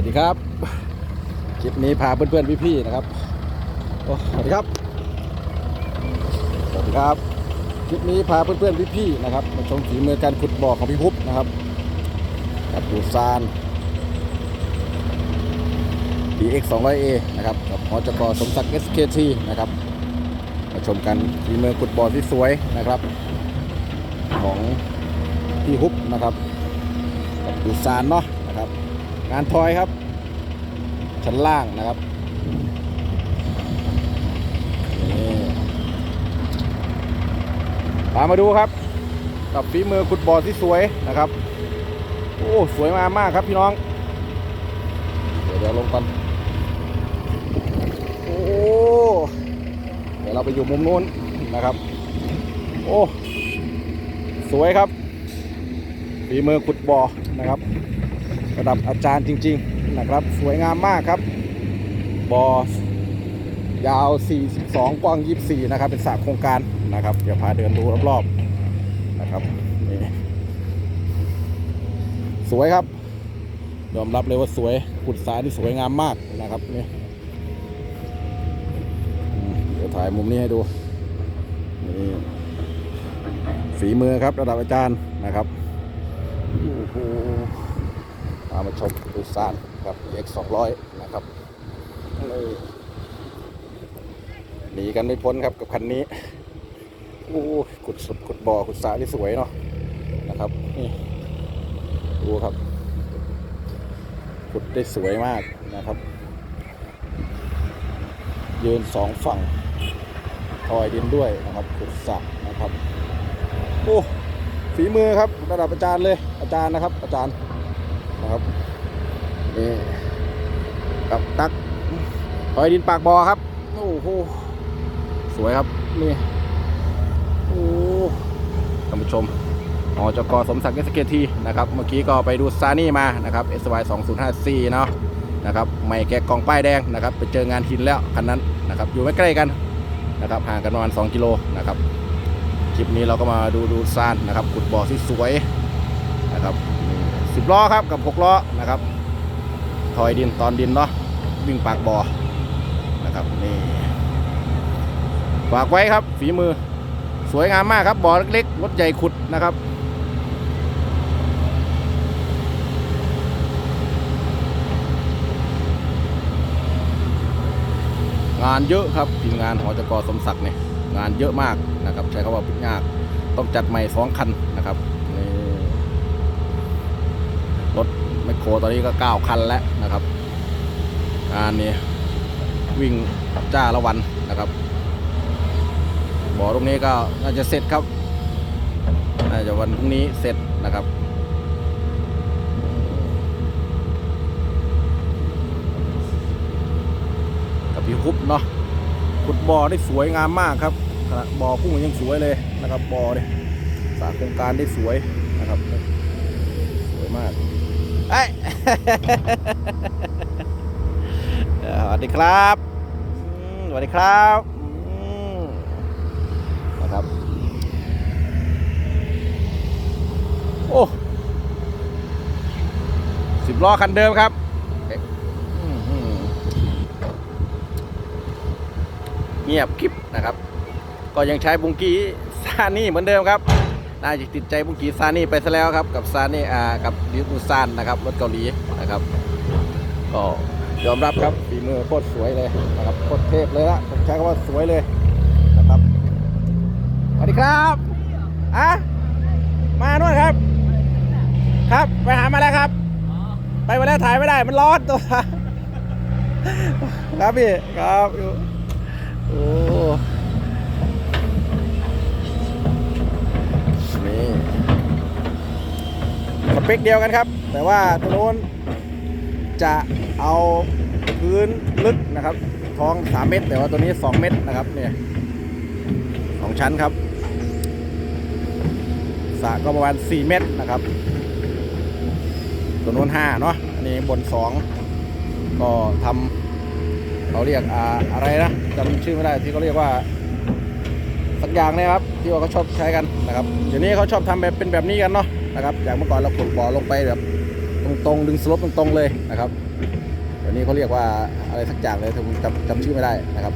วัสดีครับ คลิปนี้พาเพื่อนๆพี่ๆนะครับโอ้สวัสดีครับ สวัสดีครับ คลิปนี้พาเพื่อนๆพี่ๆนะครับมาชมฝีมือการขุดบ่อของพี่พุบนะครับกับดูซาน DX 200A นะครับกับหอจกสมศักดิ์ SKT นะครับมาชมกันฝีมือขุดบ่อที่สวยนะครับ ของพี่ฮุบนะครับกับดูซานเนาะ งานทอยครับ ชั้นล่างนะครับตามมาดูครับ กับฝีมือขุดบ่อที่สวยนะครับ โอ้สวยมากมากครับพี่น้อง เดี๋ยวเดี๋ยวลงก่อนโอ้เดี๋ยวเราไปอยู่มุมนู้นนะครับ โอ้ สวยครับฝีมือขุดบ่อนะครับ ระดับอาจารย์จริง ๆ นะครับ สวยงามมากครับบ่อยาว 42 กว้าง 24 นะครับ เป็นสระโครงการนะครับ เดี๋ยวพาเดินดูรอบๆนะครับนี่สวยครับ ยอมรับเลยว่าสวยขุดสายที่สวยงามมากนะครับนี่เดี๋ยวถ่ายมุมนี้ให้ดูนี่ฝีมือครับระดับอาจารย์นะครับโอ้โห มามาชมดูซานครับ X 200 นะครับหนีกันไม่พ้นครับกับคันนี้โอ้โหขุดสุดขุดบ่อขุดสายที่สวยเนาะนะครับนี่ดูครับขุดได้สวยมากนะครับ ยืนสองฝั่งทอยดินด้วยนะครับขุดสระนะครับโอ้ฝีมือครับระดับอาจารย์เลยอาจารย์นะครับ อาจารย์ นะครับนี่กับตักทอยดินปากบ่อครับ โอ้โหสวยครับนี่โอ้ท่านผู้ชมหอจกสมศักดิ์เอสเกทีนะครับ เมื่อกี้ก็ไปดูซานี่มานะครับ SY 2054เนาะนะครับไม่แกะกล่องป้ายแดงนะครับ ไปเจองานหินแล้วคันนั้นนะครับ อยู่ไม่ใกล้กันนะครับห่างกันประมาณ2กิโลนะครับ คลิปนี้เราก็มาดูดูซานนะครับขุดบ่อที่สวยนะครับ สิบล้อครับกับหกล้อนะครับ ถอยดินตอนดินเนาะวิ่งปากบ่อนะครับนี่ฝากไว้ครับฝีมือสวยงามมากครับบ่อเล็กๆรถใหญ่ขุดนะครับงานเยอะครับทีมงานหอจกสมศักดิ์เนี่ยงานเยอะมากนะครับ ใช้คำว่าพุ่ยากต้องจัดใหม่สองคันนะครับนี่รถแม คโคตอนนี้ก็เก้าคันแล้วนะครับงานนี้วิ่งจ้าละวันนะครับบ่อตรงนี้ก็น่าจะเสร็จครับ น่าจะวันพรุ่งนี้เสร็จนะครับกับพี่ฮุบเนาะขุดบ่อได้สวยงามมากครับบ่อพุ่งยังสวยเลยนะครับบ่อเนี่ยสาโครงการได้สวยนะครับ สวยมาก เอ้ยสวัสดีครับสวัสดีครับนะครับ โอ้สิบล้อคันเดิมครับเงียบคลิปนะครับ ก็ยังใช้บุงกี้ซานี่เหมือนเดิมครับ น่าจะติดใจบุงกีซานี่ไปซะแล้วครับกับซานี่อ่ากับดิวซานนะครับรถเกาหลีนะครับก็ยอมรับครับฝีมือโคตรสวยเลยนะครับโคตรเทพเลยละผมใช้คำว่าสวยเลยนะครับสวัสดีครับอะมาโน่นครับ ครับไปหามาแล้วครับ ไปมาแล้วถ่ายไม่ได้มันร้อนตัวครับพี่ครับอยู่โอ้นี่สเปคเดียวกันครับ แต่ว่าตัวโน้นจะเอาพื้นลึกนะครับ ท้อง 3 เมตร แต่ว่าตัวนี้ 2 เมตรนะครับเนี่ยสองชั้นครับสระก็ประมาณ 4 เมตรนะครับ ตัวโน้น5เนาะอันนี้บน 2 ก็ทำเขาเรียกอ่าอะไรนะจำชื่อไม่ได้ที่เขาเรียกว่าสักอย่างนะครับ ที่ว่าเขาชอบใช้กันนะครับเดี๋ยวนี้เขาชอบทำแบบเป็นแบบนี้กันเนาะ นะครับจากเมื่อก่อนเราขุดบ่อลงไปแบบตรงๆ ดึงสลบตรงๆเลยนะครับอันนี้เขาเรียกว่าอะไรสักอย่างเลยผมจำจำชื่อไม่ได้นะครับ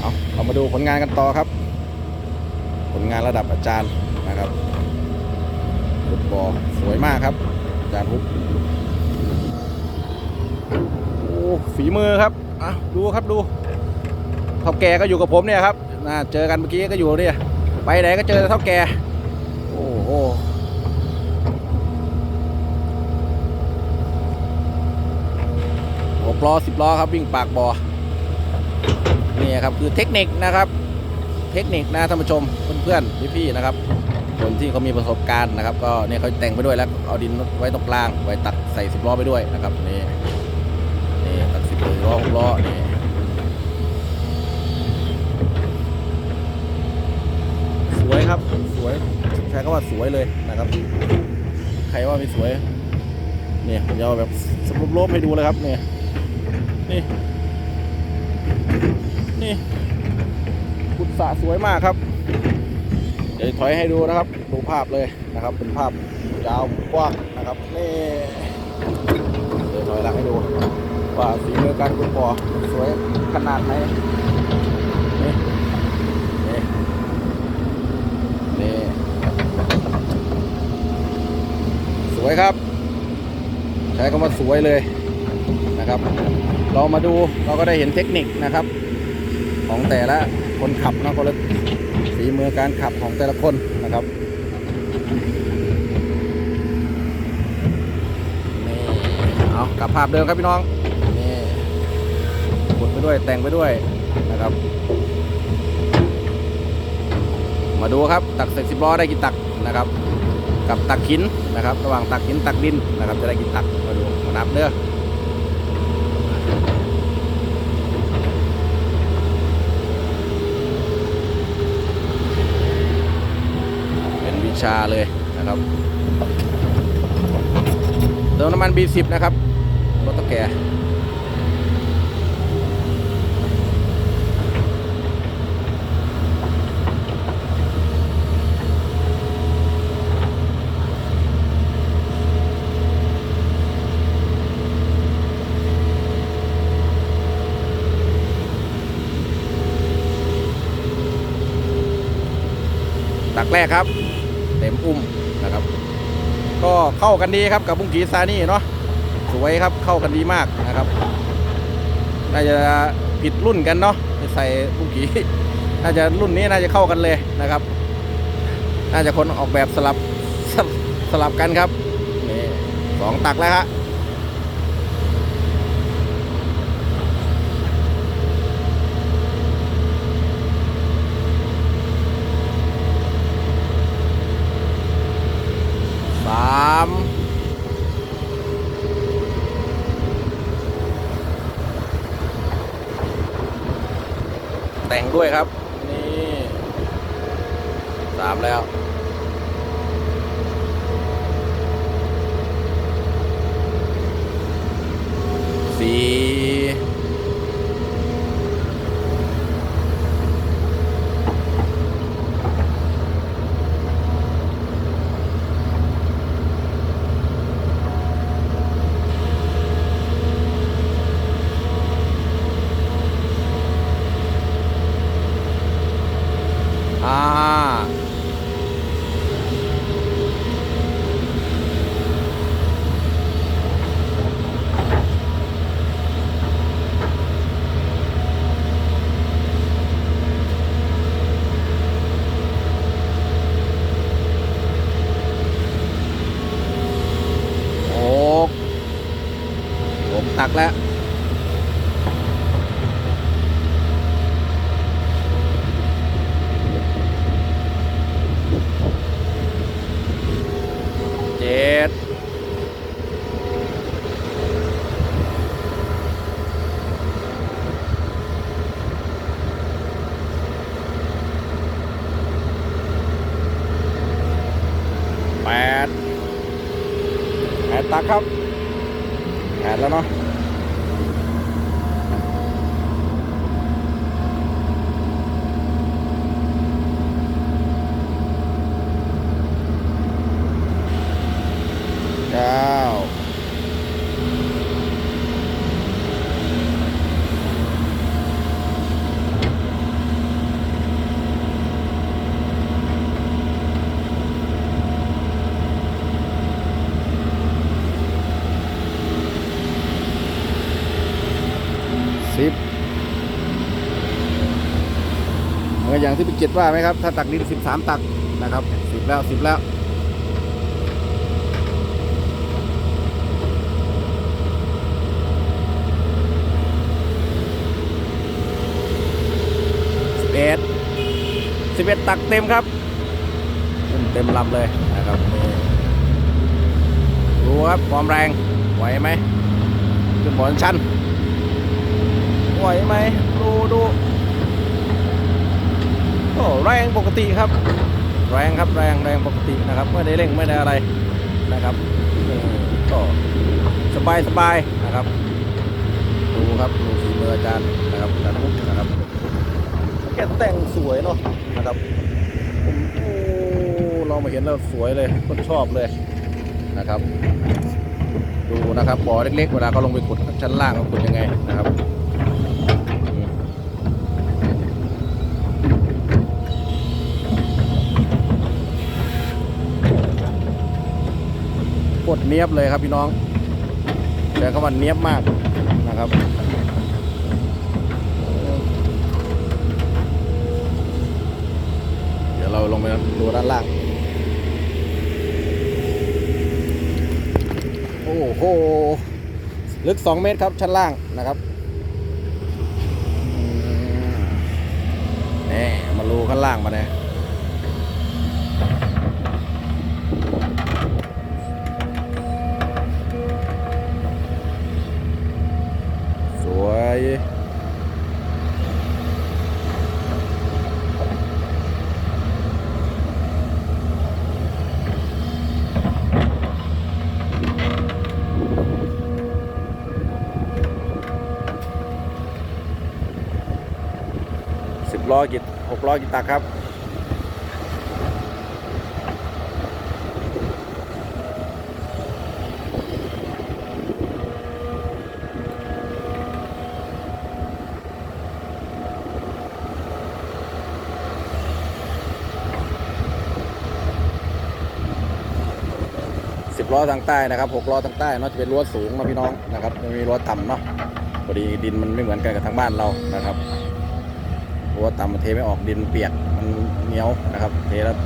เอาเรามาดูผลงานกันต่อครับ ผลงานระดับอาจารย์นะครับฟุตบอลสวยมากครับอาจารย์ฮุบโอ้ฝีมือครับอะดูครับดูเท่าแก่ก็อยู่กับผมเนี่ยครับน่าเจอกันเมื่อกี้ก็อยู่เนี่ย ไปไหนก็เจอแต่เท่าแก โอ้โหหกล้อสิบล้อครับวิ่งปากบอ่อนี่ครับคือเทคนิคนะครับ เทคนิคนะท่านผู้ชมเพื่อนๆพี่ๆนะครับคนที่เขามีประสบการณ์นะครับ ก็เนี่ยเขาแต่งไปด้วยแล้วเอาดินไว้ตรงกลางไว้ตักใส่สิบล้อไปด้วยนะครับนี่นี่ตักสิบล้อหกล้อนี่ส วยครับ สวยใช้คำว่าสวยเลยนะครับ ใครว่าไม่สวย เนี่ยผมจะเอาแบบสรุปลบให้ดูเลยครับเนี่ยนี่ นี่ขุดสะสวยมากครับ เดี๋ยวถอยให้ดูนะครับ ดูภาพเลยนะครับ เป็นภาพยาวกว้างนะครับนี่เดี๋ยวถอยหลังให้ดูว่าฝีเมือการขุดบ่อสวยขนาดไหน นี่ นี่ สวยครับ ใช้คำว่าสวยเลยนะครับ เรามาดูเราก็ได้เห็นเทคนิคนะครับ ของแต่ละคนขับนะคนละฝีมือการขับของแต่ละคนนะครับนี่เอากลับภาพเดิมครับพี่น้องนี่กดไปด้วยแต่งไปด้วยนะครับ มาดูครับตักเสร็จสิบล้อได้กี่ตักนะครับ กับตักหินนะครับ ระหว่างตักหินตักดินนะครับ จะได้กี่ตักมาดูมานับเด้อเป็นวิชาเลยนะครับเติมน้ำมัน B10 นะครับรถตะแก แรกครับ เต็มอุ้มนะครับ ก็เข้ากันดีครับกับบุ้งกีซานี่เนาะสวยครับเข้ากันดีมากนะครับน่าจะผิดรุ่นกันเนาะใส่บุ้งกีน่าจะรุ่นนี้น่าจะเข้ากันเลยนะครับ น่าจะคนออกแบบสลับสลับกันครับนี่สองตักแล้วฮะสามแต่งด้วยครับ นี่สามแล้ว สี่ ห้ิบเหมือนอย่างที่พี่เกียว่าไหมครับ ถ้าตักดินสิบสามตักนะครับสิบแล้วสิบแล้วสิบเอ็ดสิบเอ็ดตักเต็มครับ เต็มลำเลยนะครับดูครับความแรงไหวไหมขึ้นบนชั้น ไหวไหมดูดูโอ้แรงปกติครับ แรงครับแรงแรงปกตินะครับไม่ได้เร่งไม่ได้อะไรนะครับนี่ก็สบายสบายนะครับ ดูครับดูฝีมืออาจารย์นะครับอาจารย์อุ๊บนะครับแกแต่งสวยเนาะนะครับผมโอ้เรามาเห็นแล้วสวยเลยคนชอบเลยนะครับ ดูนะครับบ่อเล็กๆเวลาเขาลงไปขุดชั้นล่างเขาขุดยังไงนะครับ โคตรเนี้ยบเลยครับพี่น้องแต่คำว่าเนี้ยบมากนะครับเดี๋ยวเราลงไปดูด้านล่าง โอ้โห ลึก 2 เมตรครับชั้นล่างนะครับนี่มาดูข้างล่างมาเนี่ย วยสิบล้อกี่หกล้อกี่ตักครับ สิบล้อทางใต้นะครับหกล้อทางใต้เนาะจะเป็นรั้วสูงนาะพี่น้องนะครับไม่มีรั้วต่ำเนาะพอดีดินมันไม่เหมือนกันกับทางบ้านเรานะครับรั้วต่ำมันเทไม่ออกดินเปียกมันเหนียวนะครับ เทแล้ว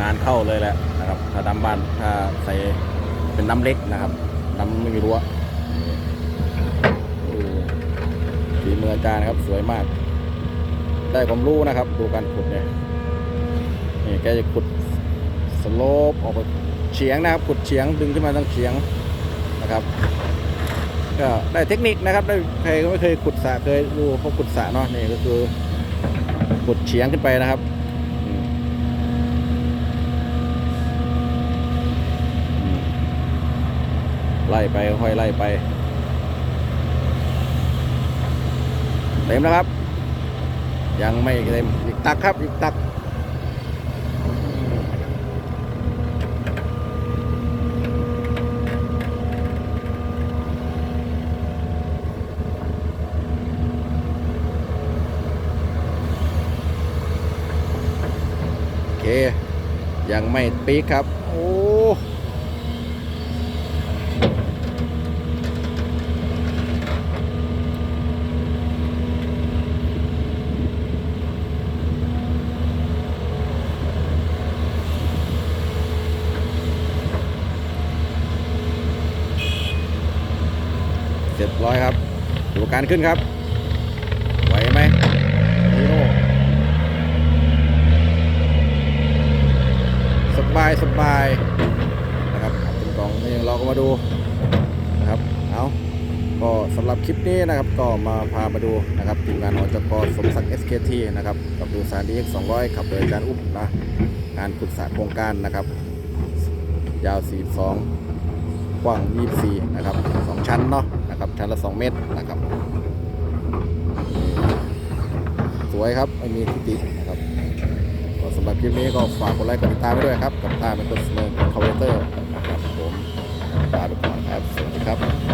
งานเข้าเลยแหละนะครับ ถ้าดำบ้านถ้าใส่เป็นน้ำเล็กนะครับน้ำไม่มีรั้วดูฝีมืออาจารย์นะครับสวยมาก ได้ความรู้นะครับ ดูการขุดเนี่ยนี่แกจะขุดสโลปออกไป เฉียงนะครับขุดเฉียงดึงขึ้นมาทั้งเฉียงนะครับ ก็ได้เทคนิคนะครับได้ใครก็ไม่เคยขุดสระเคยดูเขาขุดสระเนาะนี่ก็คือขุดเฉียงขึ้นไปนะครับไล่ไปค่อยไล่ไปเต็มแล้วครับ ยังไม่เต็มอีกตักครับอีกตักโอเค ยัง ไม่ปีกครับ โอ้เจ็ดร้อยครับดูการขึ้นครับ ไหวไหมนีโน่ สบายนะครับเป็นกล่องนี่เราก็มาดูนะครับเอาก็สำหรับคลิปนี้นะครับก็มาพามาดูนะครับทีมงานอจกสมศักดิ์ SKT นะครับกับดูสารดีเอ็ก200 ขับโดยอาจารย์อุ๊บนะงานขุดสระโครงการนะครับ ยาว 42 กว้าง 24 นะครับ 2 ชั้นเนาะนะครับชั้นละ 2 เมตรนะครับ สวยครับไม่มีทิฏฐินะครับ สำหรับคลิปนี้ก็ฝากกดไลค์กดติดตามไว้ด้วยครับ กับตาเป็นคนเสนอคอมเมนเตอร์นะครับผมลาไปก่อนครับ สวัสดีครับ